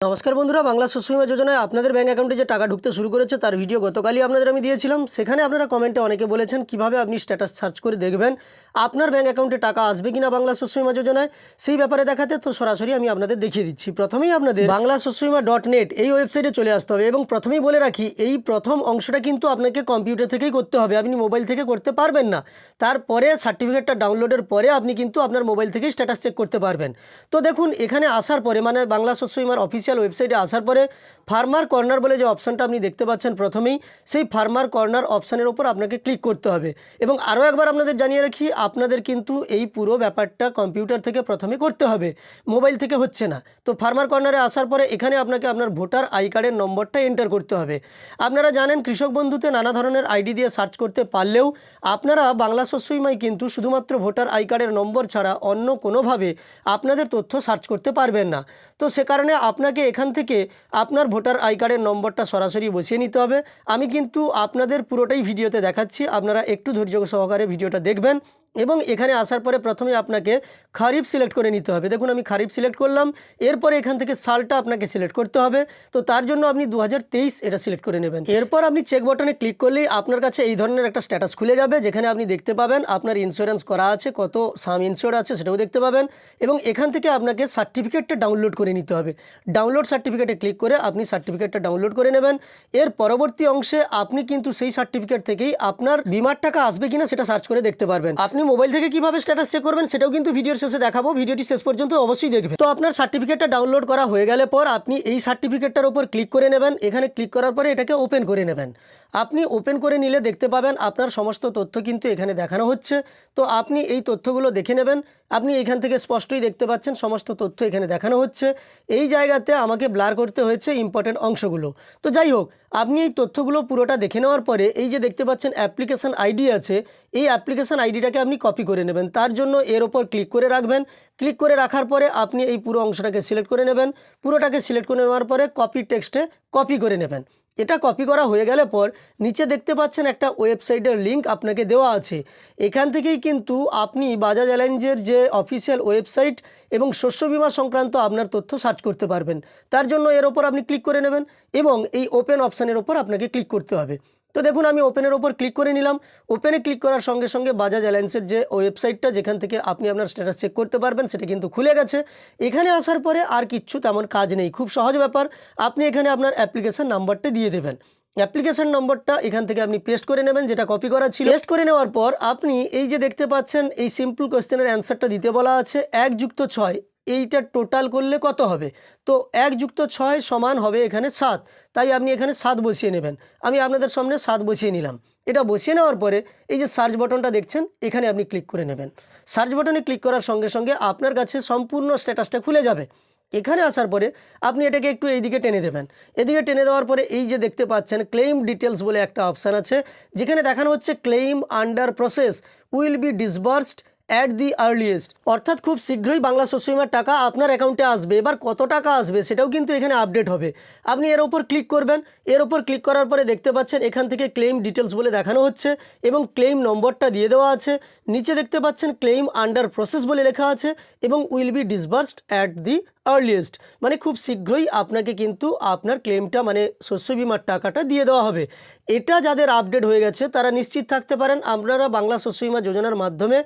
নমস্কার বন্ধুরা, বাংলা শস্যবিমা যোজনায় আপনাদের ব্যাঙ্ক অ্যাকাউন্টে যে টাকা ঢুকতে শুরু করেছে, তার ভিডিও গতকালই আপনাদের আমি দিয়েছিলাম। সেখানে আপনারা কমেন্টে অনেকে বলেছেন, কীভাবে আপনি স্ট্যাটাস সার্চ করে দেখবেন, আপনার ব্যাঙ্ক অ্যাকাউন্টে টাকা আসবে কিনা বাংলা শস্যবিমা যোজনায়, সেই ব্যাপারে দেখাতে তো সরাসরি আমি আপনাদের দেখিয়ে দিচ্ছি। প্রথমেই আপনাদের বাংলা শস্যবিমা ডট নেট এই ওয়েবসাইটে চলে আসতে হবে এবং প্রথমেই বলে রাখি, এই প্রথম অংশটা কিন্তু আপনাকে কম্পিউটার থেকেই করতে হবে। আপনি মোবাইল থেকে করতে পারবেন না। তারপরে সার্টিফিকেটটা ডাউনলোডের পরে আপনি কিন্তু আপনার মোবাইল থেকেই স্ট্যাটাস চেক করতে পারবেন। তো দেখুন, এখানে আসার পরে মানে বাংলা শস্য বিমার অফিসিয়াল ওয়েবসাইটে আসার পরে ফার্মার কর্নার বলে যে অপশানটা আপনি দেখতে পাচ্ছেন প্রথমেই, সেই ফার্মার কর্নার অপশানের ওপর আপনাকে ক্লিক করতে হবে। এবং আরও একবার আপনাদের জানিয়ে রাখি, আপনাদের কিন্তু এই পুরো ব্যাপারটা কম্পিউটার থেকে প্রথমে করতে হবে মোবাইল থেকে হচ্ছে না। তো ফার্মার কর্নারে আসার পরে এখানে আপনাকে আপনার ভোটার আই কার্ডের নম্বরটা এন্টার করতে হবে। আপনারা জানেন, কৃষক বন্ধুতে নানা ধরনের আইডি দিয়ে সার্চ করতে পারলেও আপনারা বাংলা শস্যইমাই কিন্তু শুধুমাত্র ভোটার আই কার্ডের নম্বর ছাড়া অন্য কোনোভাবে আপনাদের তথ্য সার্চ করতে পারবেন না। তো সে কারণে আপনাকে এখান থেকে আপনার ভোটার আই কার্ডের নম্বরটা সরাসরি বসিয়ে নিতে হবে। আমি কিন্তু আপনাদের পুরোটাই ভিডিওতে দেখাচ্ছি। আপনারা একটু ধৈর্য সহকারে ভিডিওটা দেখবেন। এবং এখানে আসার পরে প্রথমে আপনাকে খারিফ সিলেক্ট করে নিতে হবে। দেখুন, আমি খারিফ সিলেক্ট করলাম, এরপরে এখান থেকে সালটা আপনাকে সিলেক্ট করতে হবে। তো তার জন্য আপনি দু হাজার তেইশ এটা সিলেক্ট করে নেবেন। এরপর আপনি চেক বটনে ক্লিক করলেই আপনার কাছে এই ধরনের একটা স্ট্যাটাস খুলে যাবে, যেখানে আপনি দেখতে পাবেন আপনার ইন্স্যুরেন্স করা আছে, কত সাম ইন্স্যুর আছে সেটাও দেখতে পাবেন এবং এখান থেকে আপনাকে সার্টিফিকেটটা ডাউনলোড করে নিতে হবে। ডাউনলোড সার্টিফিকেটে ক্লিক করে আপনি সার্টিফিকেটটা ডাউনলোড করে নেবেন। এর পরবর্তী অংশে আপনি কিন্তু সেই সার্টিফিকেট থেকেই আপনার বিমার টাকা আসবে কিনা সেটা সার্চ করে দেখতে পারবেন। আপনি মোবাইল থেকে কীভাবে স্ট্যাটাস চেক করবেন সেটাও কিন্তু ভিডিওর শেষে দেখাবো। ভিডিওটি শেষ পর্যন্ত অবশ্যই দেখবেন। তো আপনার সার্টিফিকেটটা ডাউনলোড করা হয়ে গেলে পর আপনি এই সার্টিফিকেটটার উপর ক্লিক করে নেবেন। এখানে ক্লিক করার পরে এটাকে ওপেন করে নেবেন। আপনি ওপেন করে নিলে দেখতে পাবেন আপনার সমস্ত তথ্য কিন্তু এখানে দেখানো হচ্ছে। তো আপনি এই তথ্যগুলো দেখে নেবেন। আপনি এখান থেকে স্পষ্টই দেখতে পাচ্ছেন সমস্ত তথ্য এখানে দেখানো হচ্ছে। এই জায়গাতে আমাকে ব্লার করতে হয়েছে ইম্পর্টেন্ট অংশগুলো। তো যাই হোক, আপনি এই তথ্যগুলো পুরোটা দেখে নেওয়ার পরে এই যে দেখতে পাচ্ছেন অ্যাপ্লিকেশান আইডি আছে। এই অ্যাপ্লিকেশান আইডিটাকে আপনি কপি করে নেবেন। তার জন্য এর ওপর ক্লিক করে রাখবেন। ক্লিক করে রাখার পরে আপনি এই পুরো অংশটাকে সিলেক্ট করে নেবেন। পুরোটাকে সিলেক্ট করে নেওয়ার পরে কপি টেক্সটে কপি করে নেবেন। এটা কপি করা হয়ে গেলে পর নিচে দেখতে পাচ্ছেন একটা ওয়েবসাইটের লিঙ্ক আপনাকে দেওয়া আছে। এখান থেকেই কিন্তু আপনি বাজাজ অ্যালায়েন্সের যে অফিসিয়াল ওয়েবসাইট এবং শস্য বিমা সংক্রান্ত আপনার তথ্য সার্চ করতে পারবেন। তার জন্য এর ওপর আপনি ক্লিক করে নেবেন এবং এই ওপেন অপশানের ওপর আপনাকে ক্লিক করতে হবে। তো দেখুন, আমি ওপেনের ওপর ক্লিক করে নিলাম। ওপেনে ক্লিক করার সঙ্গে সঙ্গে বাজাজ অ্যালায়েন্সের যে ওয়েবসাইটটা যেখান থেকে আপনি আপনার স্ট্যাটাস চেক করতে পারবেন, সেটা কিন্তু খুলে গেছে। এখানে আসার পরে আর কিচ্ছু তেমন কাজ নেই। খুব সহজ ব্যাপার। আপনি এখানে আপনার অ্যাপ্লিকেশন নাম্বারটা দিয়ে দেবেন। অ্যাপ্লিকেশান নম্বরটা এখান থেকে আপনি পেস্ট করে নেবেন, যেটা কপি করা ছিল। পেস্ট করে নেওয়ার পর আপনি এই যে দেখতে পাচ্ছেন, এই সিম্পল কোয়েশ্চেনের অ্যান্সারটা দিতে বলা আছে। এক যুক্ত ছয়। এইটা টোটাল করলে কত হবে? তো এক যুক্ত ছয় সমান হবে এখানে সাত। তাই আপনি এখানে সাত বসিয়ে নেবেন। আমি আপনাদের সামনে সাত বসিয়ে নিলাম। এটা বসিয়ে নেওয়ার পরে এই যে সার্চ বটনটা দেখছেন, এখানে আপনি ক্লিক করে নেবেন। সার্চ বটনে ক্লিক করার সঙ্গে সঙ্গে আপনার কাছে সম্পূর্ণ স্ট্যাটাসটা খুলে যাবে। এখানে আসার পরে আপনি এটাকে একটু এইদিকে টেনে দেবেন। এদিকে টেনে দেওয়ার পরে এই যে দেখতে পাচ্ছেন ক্লেইম ডিটেলস বলে একটা অপশান আছে। যেখানে দেখানো হচ্ছে claim under process will be disbursed at the earliest অর্থাৎ খুব শীঘ্রই বাংলা শস্য বিমার টাকা আপনার অ্যাকাউন্টে আসবে। এবার কত টাকা আসবে সেটাও কিন্তু এখানে আপডেট হবে। আপনি এর ওপর ক্লিক করবেন। এর ওপর ক্লিক করার পরে দেখতে পাচ্ছেন এখান থেকে ক্লেম ডিটেলস বলে দেখানো হচ্ছে এবং ক্লেম নম্বরটা দিয়ে দেওয়া আছে। নিচে দেখতে পাচ্ছেন ক্লেম আন্ডার প্রসেস বলে লেখা আছে এবং will be disbursed at the earliest মানে খুব শীঘ্রই আপনাকে কিন্তু আপনার ক্লেমটা মানে শস্য বিমার টাকাটা দিয়ে দেওয়া হবে। এটা যাদের আপডেট হয়ে গেছে, তারা নিশ্চিত থাকতে পারেন, আপনারা বাংলা শস্য বিমা যোজনার মাধ্যমে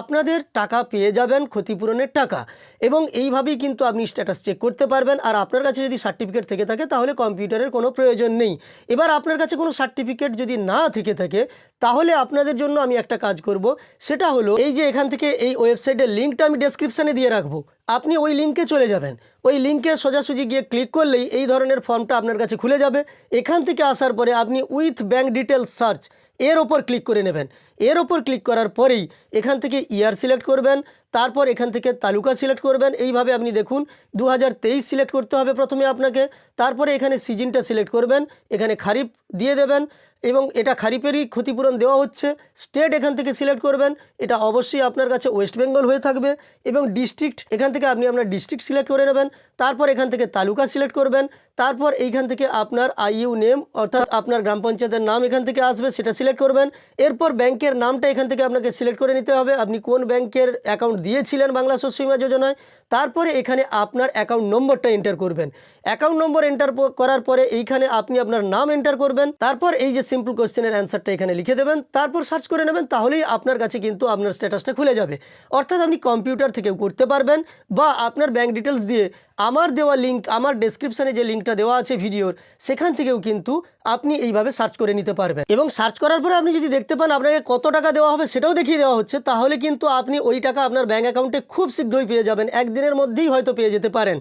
আপনাদের টাকা পেয়ে যাবেন ক্ষতিপূরণের টাকা। এবং এইভাবেই কিন্তু আপনি স্ট্যাটাস চেক করতে পারবেন, আর আপনার কাছে যদি সার্টিফিকেট থেকে থাকে, তাহলে কম্পিউটারের কোনো প্রয়োজন নেই। এবার আপনার কাছে কোনো সার্টিফিকেট যদি না থেকে থাকে, তাহলে আপনাদের জন্য আমি একটা কাজ করব, সেটা হলো এই যে এখান থেকে এই ওয়েবসাইটের লিঙ্কটা আমি ডেসক্রিপশানে দিয়ে রাখব। আপনি ওই লিঙ্কে চলে যাবেন। ওই লিঙ্কে সোজাসুজি গিয়ে ক্লিক করলেই এই ধরনের ফর্মটা আপনার কাছে খুলে যাবে। এখান থেকে আসার পরে আপনি উইথ ব্যাঙ্ক ডিটেলস সার্চ এর ওপর ক্লিক করে নেবেন। এর ওপর ক্লিক করার পরেই এখান থেকে ইয়ার সিলেক্ট করবেন, তারপর এখান থেকে তালুকা সিলেক্ট করবেন। এইভাবে আপনি দেখুন দু হাজার তেইশ সিলেক্ট করতে হবে প্রথমে আপনাকে, তারপরে এখানে সিজনটা সিলেক্ট করবেন, এখানে খারিফ দিয়ে দেবেন এবং এটা খারিফেরই ক্ষতিপূরণ দেওয়া হচ্ছে। স্টেট এখান থেকে সিলেক্ট করবেন, এটা অবশ্যই আপনার কাছে ওয়েস্ট বেঙ্গল হয়ে থাকবে এবং ডিস্ট্রিক্ট এখান থেকে আপনি আপনার ডিস্ট্রিক্ট সিলেক্ট করে নেবেন, তারপর এখান থেকে তালুকা সিলেক্ট করবেন, তারপর এইখান থেকে আপনার আইইউ নেম অর্থাৎ আপনার গ্রাম পঞ্চায়েতের নাম এখান থেকে আসবে, সেটা সিলেক্ট করবেন। এরপর ব্যাংকের নামটা এখান থেকে আপনাকে সিলেক্ট করে নিতে হবে। আপনি কোন ব্যাংকের অ্যাকাউন্ট দিয়েছিলেন বাংলা শস্য বিমা যোজনায়? তারপরে এখানে আপনার অ্যাকাউন্ট নম্বরটা এন্টার করবেন। অ্যাকাউন্ট নম্বর এন্টার করার পরে এইখানে আপনি আপনার নাম এন্টার করবেন। তারপর এই যে সিম্পল কোশ্চেনের অ্যান্সারটা এখানে লিখে দেবেন। তারপর সার্চ করে নেবেন, তাহলেই আপনার কাছে কিন্তু আপনার স্ট্যাটাসটা খুলে যাবে। অর্থাৎ আপনি কম্পিউটার থেকেও করতে পারবেন বা আপনার ব্যাঙ্ক ডিটেলস দিয়ে আমার দেওয়া লিঙ্ক আমার ডেসক্রিপশনে যে লিঙ্কটা দেওয়া আছে ভিডিওর, সেখান থেকেও কিন্তু আপনি এইভাবে সার্চ করে নিতে পারবেন। এবং সার্চ করার পরে আপনি যদি দেখতে পান আপনাকে কত টাকা দেওয়া হবে সেটাও দেখিয়ে দেওয়া হচ্ছে, তাহলে কিন্তু আপনি ওই টাকা আপনার ব্যাঙ্ক অ্যাকাউন্টে খুব শীঘ্রই পেয়ে যাবেন। একদিনের মধ্যেই হয়তো পেয়ে যেতে পারেন।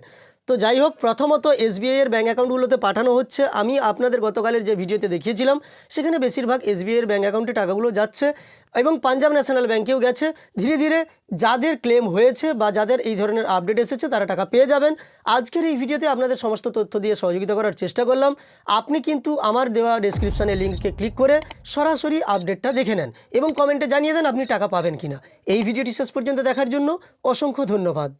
তো যাই হোক, প্রথমত এসবিআই এর ব্যাঙ্ক অ্যাকাউন্টগুলোতে পাঠানো হচ্ছে। আমি আপনাদের গতকালের যে ভিডিওতে দেখিয়েছিলাম, সেখানে বেশিরভাগ এসবিআই এর ব্যাঙ্ক অ্যাকাউন্টে টাকাগুলো যাচ্ছে এবং পাঞ্জাব ন্যাশনাল ব্যাঙ্কেও গেছে। ধীরে ধীরে যাদের ক্লেম হয়েছে বা যাদের এই ধরনের আপডেট এসেছে, তারা টাকা পেয়ে যাবেন। আজকের এই ভিডিওতে আপনাদের সমস্ত তথ্য দিয়ে সহযোগিতা করার চেষ্টা করলাম। আপনি কিন্তু আমার দেওয়া ডেসক্রিপশানে লিঙ্ককে ক্লিক করে সরাসরি আপডেটটা দেখে নেন এবং কমেন্টে জানিয়ে দেন আপনি টাকা পাবেন কিনা। এই ভিডিওটি শেষ পর্যন্ত দেখার জন্য অসংখ্য ধন্যবাদ।